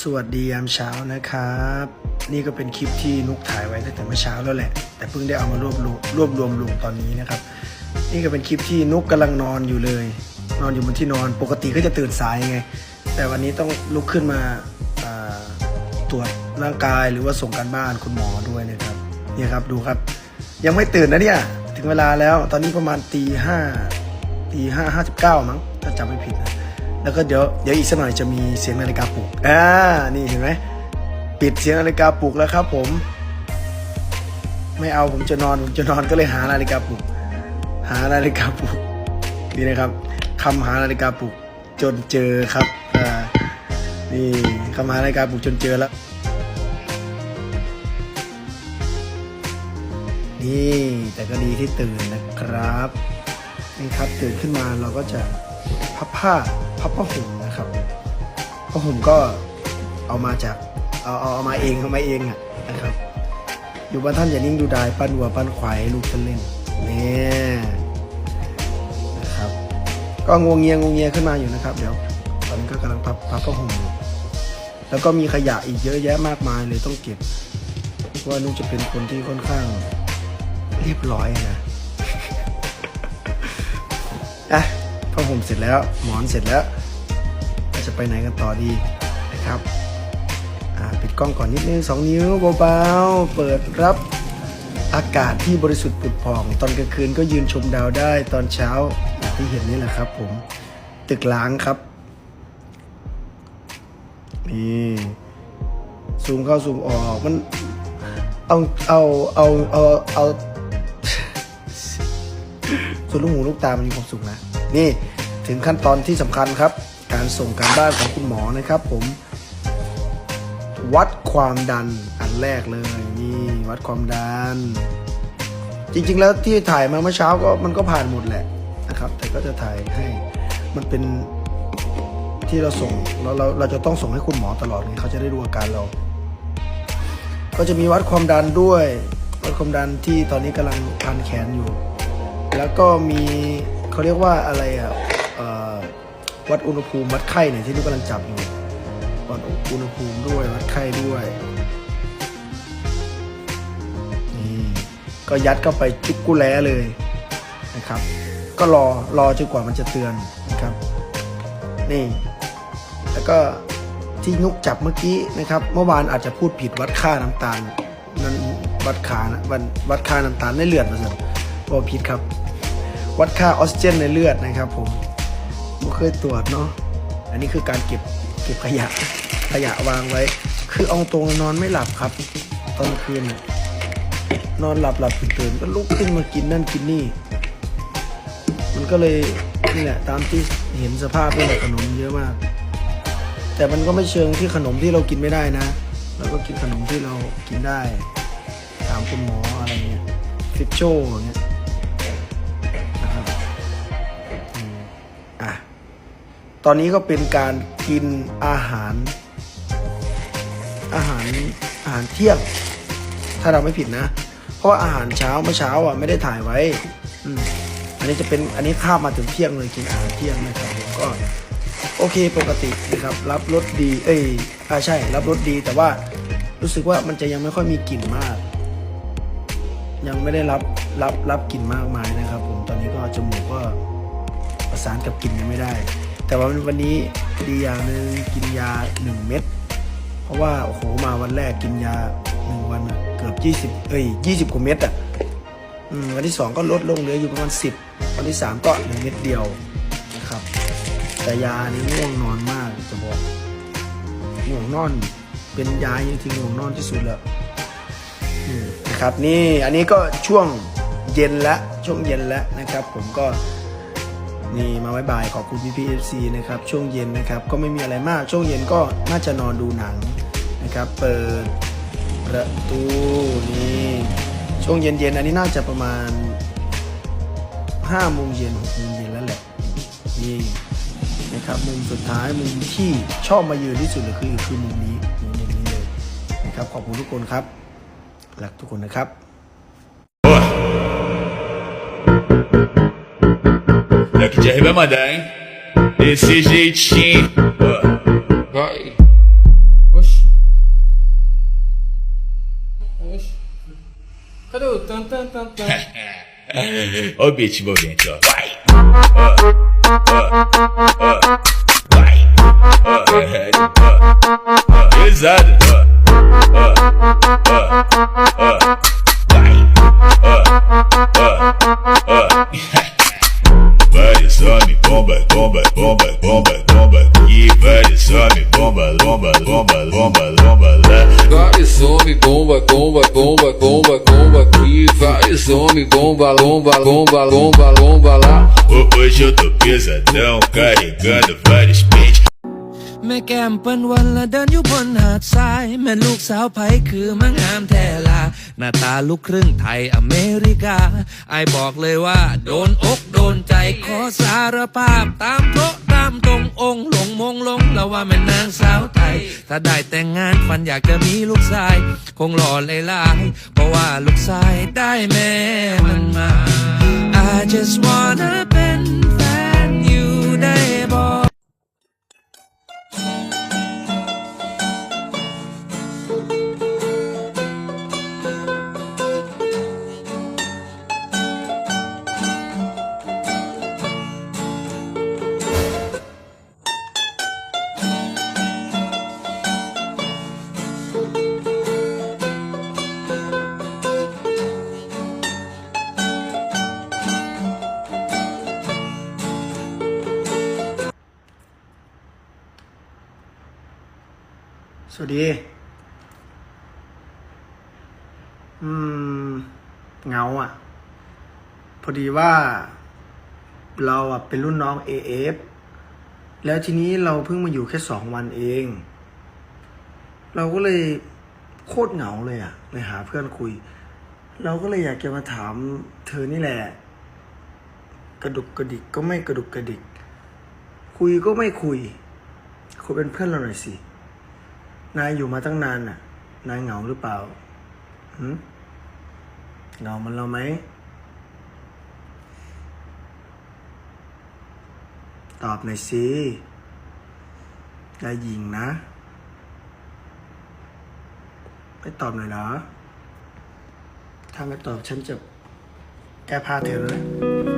สวัสดียามเช้านะครับ นี่ก็เป็นคลิปที่นุกถ่ายไว้ตั้งแต่เมื่อเช้าแล้วแหละ แต่เพิ่งได้เอามารวบรวมรวบรวมลงตอนนี้นะครับ นี่ก็เป็นคลิปที่นุกกำลังนอนอยู่เลย นอนอยู่บนที่นอนปกติก็จะตื่นสายไง แต่วันนี้ต้องลุกขึ้นมาาตรวจร่างกายหรือว่าส่งการบ้านคุณหมอด้วยนะครับนี่ครับดูครับ ยังไม่ตื่นนะเนี่ยถึงเวลาแล้วตอนนี้ประมาณตีห้าตีห้าห้าสิบเก้ามั้งถ้าจำไม่ผิดนะ แล้วก็เดี๋ยวเดี๋ยวอีกสักหน่อยจะมีเสียงนาฬิกาปลุกอ่านี่เห็นไหมปิดเสียงนาฬิกาปลุกแล้วครับ ผม ไม่เอาผมจะนอนผมจะนอนก็เลยหานาฬิกาปลุก หานาฬิกาปลุกนี่นะครับคำหานาฬิกาปลุกจนเจอครับอ่านี่คำหานาฬิกาปลุกจนเจอแล้วนี่แต่ก็ดีที่ตื่นนะครับนี่ครับตื่นขึ้นมาเราก็จะพับผ้า พับผ้าห่มนะครับผ้าห่มก็เอามาจากเอาเอาเอามาเองเอามาเองอะนะครับ อยู่บ้านท่านอย่านิ่งดูดายปั้นวัวปั้นควายให้ลูกท่านเล่นเนี่ยนะครับ ก็งวงเงียงวงเงียขึ้นมาอยู่นะครับ เดี๋ยวตอนนี้ก็กำลังพับพับผ้าห่มอยู่แล้วก็มีขยะอีกเยอะแยะมากมายเลยต้องเก็บว่านุกจะเป็นคนที่ค่อนข้างเรียบร้อยนะอะ ผ้าห่มเสร็จแล้ว หมอนเสร็จแล้วเราจะไปไหนกันต่อดีนะครับปิดกล้องก่อนนิดนึงสองนิ้วเบาๆ เปิดรับอากาศที่บริสุทธิ์ผุดผ่อง ตอนกลางคืนก็ยืนชมดาวได้ ตอนเช้าอย่างที่เห็นนี่แหละครับ ผม ตึกล้างครับ นี่ซูมเข้าซูมออกมันเอาเอาเอาเอาเอาส่วนลูกหูลูกตามันมีความสุขนะ นี่ถึงขั้นตอนที่สำคัญครับ การส่งการบ้านของคุณหมอนะครับ ผม วัดความดันอันแรกเลยนี่วัดความดัน จริงๆ แล้วที่ถ่ายมาเมื่อเช้าก็มันก็ผ่านหมดแหละนะครับ แต่ก็จะถ่ายให้มันเป็นที่เราส่งเราเราเราจะต้องส่งให้คุณหมอตลอดเขาจะได้ดูอาการเรา ก็จะมีวัดความดันด้วย วัดความดันที่ตอนนี้กำลังพันแขนอยู่ แล้วก็มี เขาเรียกว่าอะไรอะวัดอุณหภูมิวัดไข้เนี่ยที่นุกกำลังจับอยู่วัดอุณหภูมิด้วยวัดไข้ด้วยนี่ก็ยัดเข้าไปจุกกุแล้เลยนะครับ ก็รอรอจนกว่ามันจะเตือนนะครับ นี่ แล้วก็ที่นุกจับเมื่อกี้นะครับ เมื่อวานอาจจะพูดผิดวัดค่าน้ำตาลนั้นวัดค่านะวัดวัดค่าน้ำตาลในเลือดมาสิบอกผิดครับ วัดค่าออกซิเจนในเลือดนะครับผมไม่เคยตรวจเนาะอันนี้คือการเก็บเก็บขยะขยะวางไว้ คือเอาตรงนอนไม่หลับครับ ตอนคืนนอนหลับหลับตื่นตื่นก็ลุกขึ้นมากินนั่นกินนี่ มันก็เลยนี่แหละตามที่เห็นสภาพนี่แหละขนมเยอะมาก แต่มันก็ไม่เชิงที่ขนมที่เรากินไม่ได้นะเราก็กินขนมที่เรากินได้ ถามคุณหมออะไรเงี้ยฟิชโชอย่างเงี้ย ตอนนี้ก็เป็นการกินอาหาร อาหารอาหารเที่ยง ถ้าเราไม่ผิดนะ เพราะว่าอาหารเช้าเมื่อเช้าอะไม่ได้ถ่ายไว้อืมอันนี้จะเป็นอันนี้ข้ามมาถึงเที่ยงเลยกินอาหารเที่ยงนะครับผมก็โอเคปกตินะครับรับรสดี เอ้ยอ่าใช่ รับรสดีแต่ว่ารู้สึกว่ามันจะยังไม่ค่อยมีกลิ่นมาก ยังไม่ได้รับรับรับกลิ่นมากมายนะครับ ผมตอนนี้ก็จมูกก็ประสานกับกลิ่นยังไม่ได้ แต่ว่าวันนี้ดีอย่างหนึ่งกินยาหนึ่งเม็ดเพราะว่าโอ้โหมาวันแรกกินยาหนึ่งวันอะเกือบยี่สิบเอ้ยยี่สิบกว่าเม็ดอะวันที่สองก็ลดลงเหลืออยู่ประมาณสิบวันที่สามก็หนึ่งเม็ดเดียวนะครับ แต่ยานี่ง่วงนอนมากจะบอกง่วงนอนเป็นยาที่ง่วงนอนที่สุดแล้วนะครับนี่อันนี้ก็ช่วงเย็นแล้วช่วงเย็นแล้วนะครับ ผมก็ นี่มาบายบายขอบคุณพี่พีเอฟซีนะครับช่วงเย็นนะครับก็ไม่มีอะไรมากช่วงเย็นก็น่าจะนอนดูหนังนะครับ เปิดประตูนี่ช่วงเย็นๆอันนี้น่าจะประมาณห้าโมงเย็นหกโมงเย็นแล้วแหละนี่นะครับมุมสุดท้ายมุมที่ชอบมายืนที่สุดเลยคือคือมุมนี้มุมนี้เลยนะครับขอบคุณทุกคนครับรักทุกคนนะครับ DJ vai mandar, hein? Desse jeitinho. Vai. Oxi. Oxi. Cadê o tan tan tan tan? Ó o beat envolvente, ó. Vai. Vai. Pesado. Homens, bomba, bomba, bomba, bomba, bomba lá. Ho- Hoje eu tô pesadão, carregando vários pentes. แม่แก้มเปิ้นวันละเดินอยู่บนหาดทราย แม่ลูกสาวไผคือมางามแท้ลา หน้าตาลูกครึ่งไทยอเมริกาไอบอกเลยว่า โดนอกโดนใจขอสารภาพตามโต๊ะตามตรงองค์หลงมงลงแล้วว่าแม่นางสาวไทย ถ้าได้แต่งงานฝันอยากจะมีลูกชาย คงหล่อเลยลายเพราะว่าลูกชายได้แม่มันมา I just wanna สวัสดี อืม เงาอะ พอดีว่า เราอะเป็นรุ่นน้อง AF แล้วทีนี้เราเพิ่งมาอยู่แค่สองวันเอง เราก็เลยโคตรเหงาเลยอะเลยหาเพื่อนคุย เราก็เลยอยากจะมาถามเธอนี่แหละ กระดุกกระดิกก็ไม่กระดุกกระดิก คุยก็ไม่คุยคุยเป็นเพื่อนเราหน่อยสิ นายอยู่มาตั้งนานน่ะ นายเหงาหรือเปล่าหืมเหงามันเราไหม ตอบหน่อยสินายหญิงนะ ไม่ตอบหน่อยเหรอ ถ้าไม่ตอบฉันจะแก้ผ้าเธอเลย